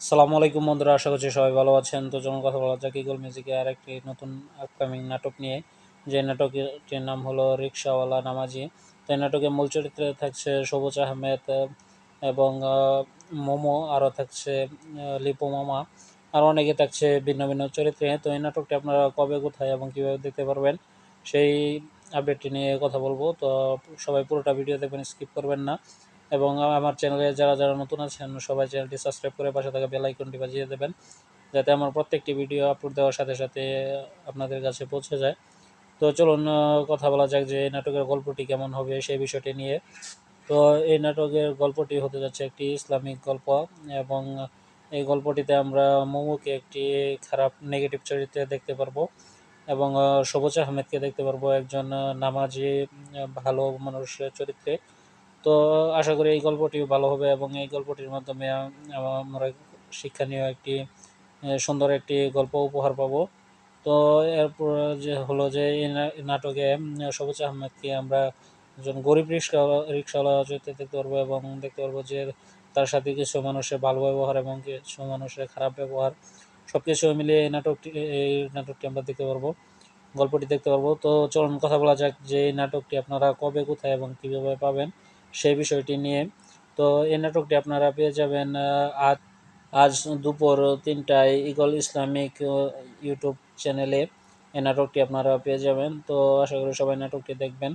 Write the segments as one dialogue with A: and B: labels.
A: সালামু আলাইকুম বন্ধুরা, আশা করছি সবাই ভালো আছেন। তো যখন কথা বলা যাক ইগল মিউজিকে আর একটি নতুন আপকামিং নাটক নিয়ে। যে নাটকটির নাম হলো রিক্সাওয়ালা নামাজি। তো এই নাটকে মূল চরিত্রে থাকছে সবুজ আহমেদ এবং মোমো, আরও থাকছে লিপু মামা। আর অনেকে থাকছে ভিন্ন ভিন্ন চরিত্রে। তো এই নাটকটি আপনারা কবে, কোথায় এবং কীভাবে দেখতে পারবেন, সেই আপডেটটি নিয়ে কথা বলব। তো সবাই পুরোটা ভিডিও দেখবেন স্কিপ করবেন না। এবং আমার চ্যানেলে যারা যারা নতুন আছেন, সবাই চ্যানেলটি সাবস্ক্রাইব করে পাশে থাকা বেল আইকনটি বাজিয়ে দেবেন, যাতে আমার প্রত্যেকটি ভিডিও আপলোড দেওয়ার সাথে সাথে আপনাদের কাছে পৌঁছে যায়। তো চলুন কথা বলা যাক যে এই নাটকের গল্পটি কেমন হবে সেই বিষয়টি নিয়ে। তো এই নাটকের গল্পটি হতে যাচ্ছে একটি ইসলামিক গল্প এবং এই গল্পটিতে আমরা মোমোকে একটি খারাপ নেগেটিভ চরিত্রে দেখতে পারব এবং সবুজ আহমেদকে দেখতে পারব, একজন নামাজি, ভালো মানুষের চরিত্রে। তো আশা করি এই গল্পটি ভালো হবে এবং এই গল্পটির মাধ্যমে আমরা শিক্ষণীয় একটি সুন্দর একটি গল্প উপহার পাবো। তো এরপর যে হলো যে এই নাটকে সবুজ আহমেদকে আমরা একজন গরিব রিক্সা, রিক্সাওয়ালা চরিত্রে দেখতে পারব এবং দেখতে পারব যে তার সাথে কিছু মানুষের ভালো ব্যবহার এবং কিছু মানুষের খারাপ ব্যবহার সব কিছু মিলিয়ে এই নাটকটি এই নাটকটি আমরা দেখতে পারব, গল্পটি দেখতে পারব। তো চলুন কথা বলা যাক যে এই নাটকটি আপনারা কবে, কোথায় এবং কীভাবে পাবেন। সেই বিষয়টি নিয়ে। তো এই নাটকটি আপনারা পেয়ে যাবেন আজ আজ দুপুর তিনটায় ইগল ইসলামিক ইউটিউব চ্যানেলে এই নাটকটি আপনারা পেয়ে যাবেন। তো আশা করি সবাই নাটকটি দেখবেন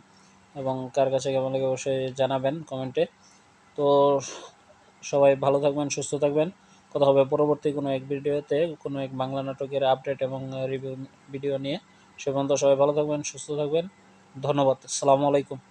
A: এবং কার কাছে কেমন লাগে অবশ্যই জানাবেন কমেন্টে। তো সবাই ভালো থাকবেন, সুস্থ থাকবেন। কথা হবে পরবর্তী কোনো এক ভিডিওতে, কোনো এক বাংলা নাটকের আপডেট এবং রিভিউ ভিডিও নিয়ে। সে পর্যন্ত সবাই ভালো থাকবেন, সুস্থ থাকবেন। ধন্যবাদ আসসালামু আলাইকুম।